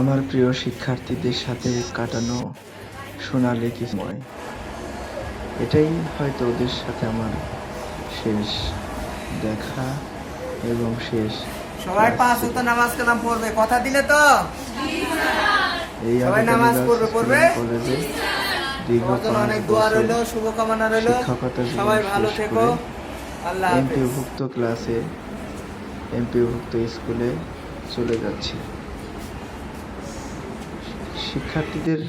আমার প্রিয় শিক্ষার্থীদের সাথে কাটানো সোনালি কি সময়। এটাই হয়তো ওদের সাথে আমার শেষ দেখা এবং শেষ সবাই পাঁচ। ওয়াক্ত নামাজ কালাম পড়বে। কথা দিলে তো? এই সবাই নামাজ পড়বে, পড়বে? অনেক দোয়া রইল শুভকামনা রইল। সবাই ভালো থেকো। আল্লাহ হাফেজ। এমপিওভুক্ত ক্লাসে এমপিওভুক্ত স্কুলে চলে যাচ্ছি। শিক্ষার্থীদের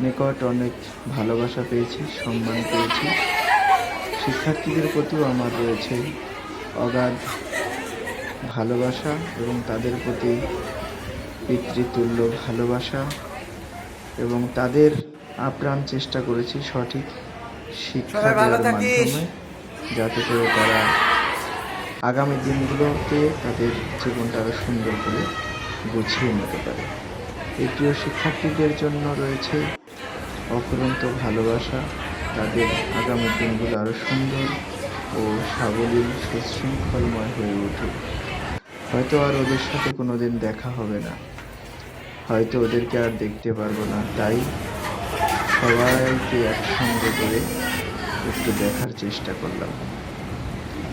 নিকট অনেক ভালোবাসা পেয়েছি সম্মান পেয়েছি। শিক্ষার্থীদের প্রতিও আমার রয়েছে অগাধ ভালোবাসা এবং তাদের প্রতি পিতৃতুল্য ভালোবাসা এবং তাদের আপ্রাণ চেষ্টা করেছি সঠিক শিক্ষা দেওয়ার মাধ্যমে যাতে করে তারা আগামী দিনগুলোতে তাদের জীবনটা আরও সুন্দর করে গুছিয়ে নিতে পারে। প্রিয় শিক্ষার্থীদের জন্য রয়েছে অফুরন্ত ভালোবাসা। তাদের আগামী দিনগুলো আরও সুন্দর ও সাবলীল, সুশৃঙ্খলময় হয়ে উঠুক। হয়তো আর ওদের সাথে কোনোদিন দেখা হবে না। হয়তো ওদেরকে আর দেখতে পারব না। তাই সবাইকে একসঙ্গে করে একটু দেখার চেষ্টা করলাম।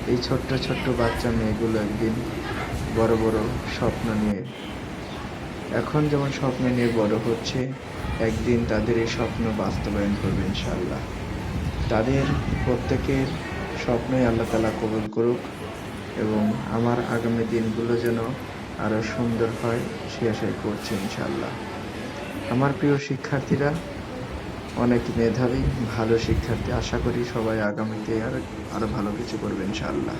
এই ছোট্ট ছোট্ট বাচ্চা মেয়েগুলো একদিন বড় বড় স্বপ্ন নিয়ে এখন যেমন স্বপ্ন নিয়ে বড় হচ্ছে, একদিন তাদের এই স্বপ্ন বাস্তবায়ন করবে ইনশাআল্লাহ। তাদের প্রত্যেকের স্বপ্নই আল্লাহ তালা কবুল করুক এবং আমার আগামী দিনগুলো যেন আরও সুন্দর হয়, সে আশাই করছি ইনশাআল্লাহ। আমার প্রিয় শিক্ষার্থীরা, অনেক মেধাবী, ভালো শিক্ষার্থী, আশা করি সবাই আগামীতে আর আরও ভালো কিছু করবে ইনশাআল্লাহ।